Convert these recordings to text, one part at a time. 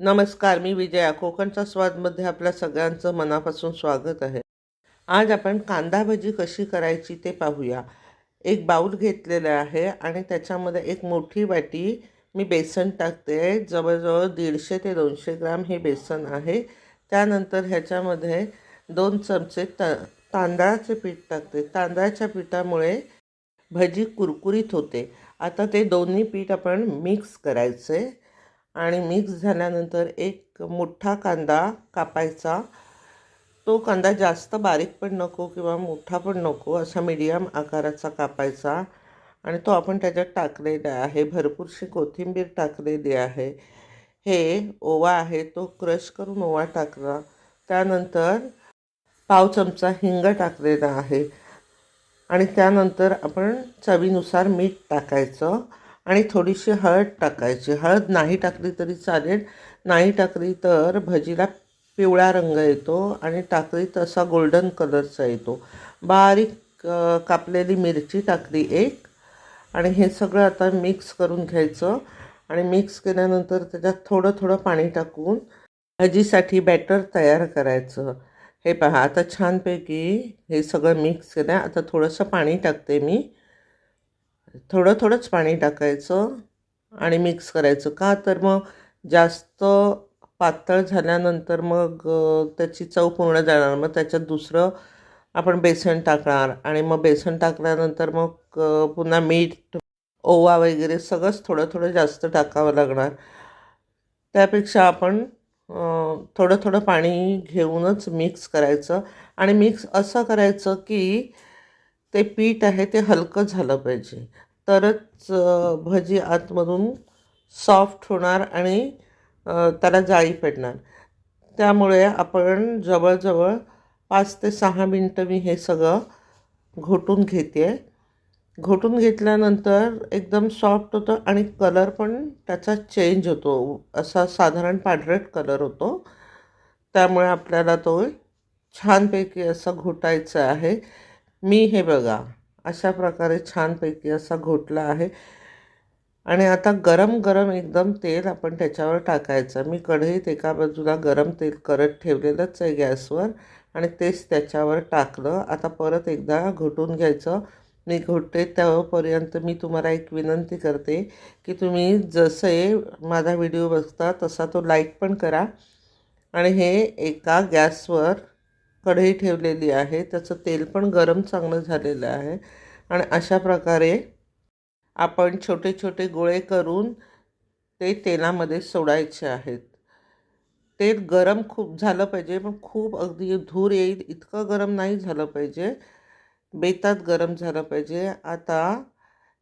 नमस्कार मी विजया. कोकणचा स्वादमध्ये आपल्या सगळ्यांचं मनापासून स्वागत आहे. आज आपण कांदा भजी कशी करायची ते पाहूया. एक बाऊल घेतलेलं आहे आणि त्याच्यामध्ये एक मोठी वाटी मी बेसन टाकते. जवळजवळ दीडशे ते दोनशे ग्राम हे बेसन आहे. त्यानंतर ह्याच्यामध्ये दोन चमचे त तांदळाचे पीठ टाकते. तांदळाच्या पिठामुळे भजी कुरकुरीत होते. आता ते दोन्ही पीठ आपण मिक्स करायचे. आणि मिक्स झाल्यानंतर एक मोठा कांदा कापायचा. तो कांदा जास्त बारीक पण नको किंवा मोठा पण नको असा मीडियम आकाराचा कापायचा. आणि तो आपण त्याच्यात टाकलेला आहे. भरपूरशी कोथिंबीर टाकलेली आहे. हे ओवा आहे तो क्रश करून ओवा टाकला. त्यानंतर पाव चमचा हिंग टाकलेला आहे. आणि त्यानंतर आपण चवीनुसार मीठ टाकायचं. आणि थोडीशी हळद टाकायची. हळद नाही टाकली तरी चालेल. नाही टाकली तर भजीला पिवळा रंग येतो आणि टाकली तसा गोल्डन कलरचा येतो. बारीक कापलेली मिरची टाकली एक. आणि हे सगळं आता मिक्स करून घ्यायचं. आणि मिक्स केल्यानंतर त्याच्यात थोडं थोडं पाणी टाकून भजीसाठी बॅटर तयार करायचं. हे पहा आता छानपैकी हे सगळं मिक्स केलं आता थोडंसं पाणी टाकते मी. थोडं थोडंच पाणी टाकायचं आणि मिक्स करायचं. का तर मग जास्त पातळ झाल्यानंतर मग त्याची चव पूर्ण जाणार. मग त्याच्यात दुसरं आपण बेसन टाकणार आणि मग बेसन टाकल्यानंतर मग पुन्हा मीठ ओवा वगैरे सगळंच थोडं थोडं जास्त टाकावं लागणार. त्यापेक्षा आपण थोडं थोडं पाणी घेऊनच मिक्स करायचं. आणि मिक्स असं करायचं की ते पीठ आहे ते हलकं झालं पाहिजे. तरच भजी आतमधून सॉफ्ट होणार आणि त्याला जाळी पडणार त्यामुळे आपण जवळजवळ पाच ते सहा मिनटं मी हे सगळं घोटून घेते आहे घोटून घेतल्यानंतर एकदम सॉफ्ट होतं आणि कलर पण त्याचा चेंज होतो. असा साधारण पांढरट कलर होतो. त्यामुळे आपल्याला तो छानपैकी असा घोटायचा आहे. मी हे बघा अशा प्रकारे छानपैकी असा घोटला आहे. आणि आता गरम गरम एकदम तेल आपण त्याच्यावर टाकायचं. मी कढईत एका बाजूला गरम तेल करत ठेवलेलंच आहे गॅसवर आणि तेच त्याच्यावर टाकलं. आता परत एकदा घोटून घ्यायचं. मी घोटते तेव्हापर्यंत मी तुम्हाला एक विनंती करते की तुम्ही जसे माझा व्हिडिओ बघता तसा तो लाईक पण करा. आणि हे एका गॅसवर कढई ठेवलेली आहे. त्याचं तेल पण गरम चांगलं झालेलं आहे. आणि अशा प्रकारे आपण छोटे छोटे गोळे करून ते तेलामध्ये सोडायचे आहेत. तेल गरम खूप झालं पाहिजे पण खूप अगदी धूर येईल इतकं गरम नाही झालं पाहिजे. बेतात गरम झालं पाहिजे. आता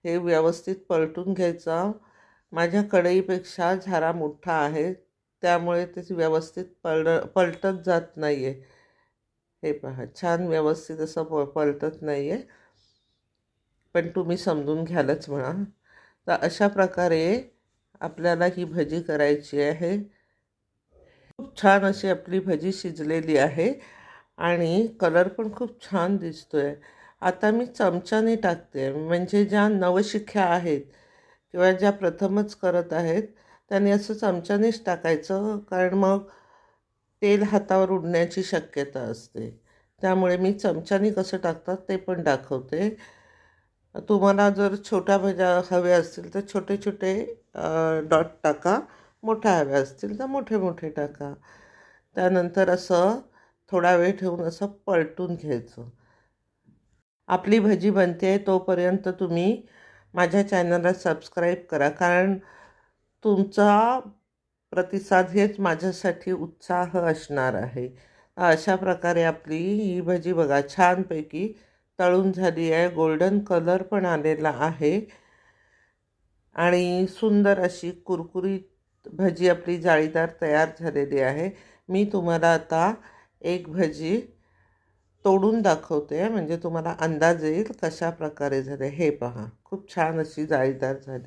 हे व्यवस्थित पलटून घ्यायचा. माझ्या कढईपेक्षा झारा मोठा आहे. त्यामुळे ते व्यवस्थित पल पलटत जात नाही आहे हे पहा छान व्यवस्थित असं प पलटत नाही आहे पण तुम्ही समजून घ्यालच म्हणा. तर अशा प्रकारे आपल्याला ही भजी करायची आहे. खूप छान अशी आपली भजी शिजलेली आहे आणि कलर पण खूप छान दिसतो आहे आता मी चमच्याने टाकते. म्हणजे ज्या नवशिख्या आहेत किंवा ज्या प्रथमच करत आहेत त्यांनी असं चमच्यानेच टाकायचं. कारण मग तेल हातावर उडण्याची शक्यता असते. त्यामुळे मी चमच्याने कसं टाकतात ते पण दाखवते. तुम्हाला जर छोट्या भज्या हव्या असतील तर छोटे छोटे डॉट टाका. मोठ्या हव्या असतील तर मोठे मोठे टाका. त्यानंतर असं थोडा वेळ ठेवून असं पलटून घ्यायचं. आपली भजी बनते तोपर्यंत तुम्ही माझ्या चॅनलला सबस्क्राईब करा. कारण तुमचा प्रतिसाद हेच माझ्यासाठी उत्साह असणार आहे. अशा प्रकारे आपली ही भजी बघा छानपैकी तळून झाली आहे. गोल्डन कलर पण आलेला आहे. आणि सुंदर अशी कुरकुरीत भजी आपली जाळीदार तयार झालेली आहे. मी तुम्हाला आता एक भजी तोडून दाखवते. म्हणजे तुम्हाला अंदाज येईल कशा प्रकारे झाले. हे पहा खूप छान अशी जाळीदार झाली.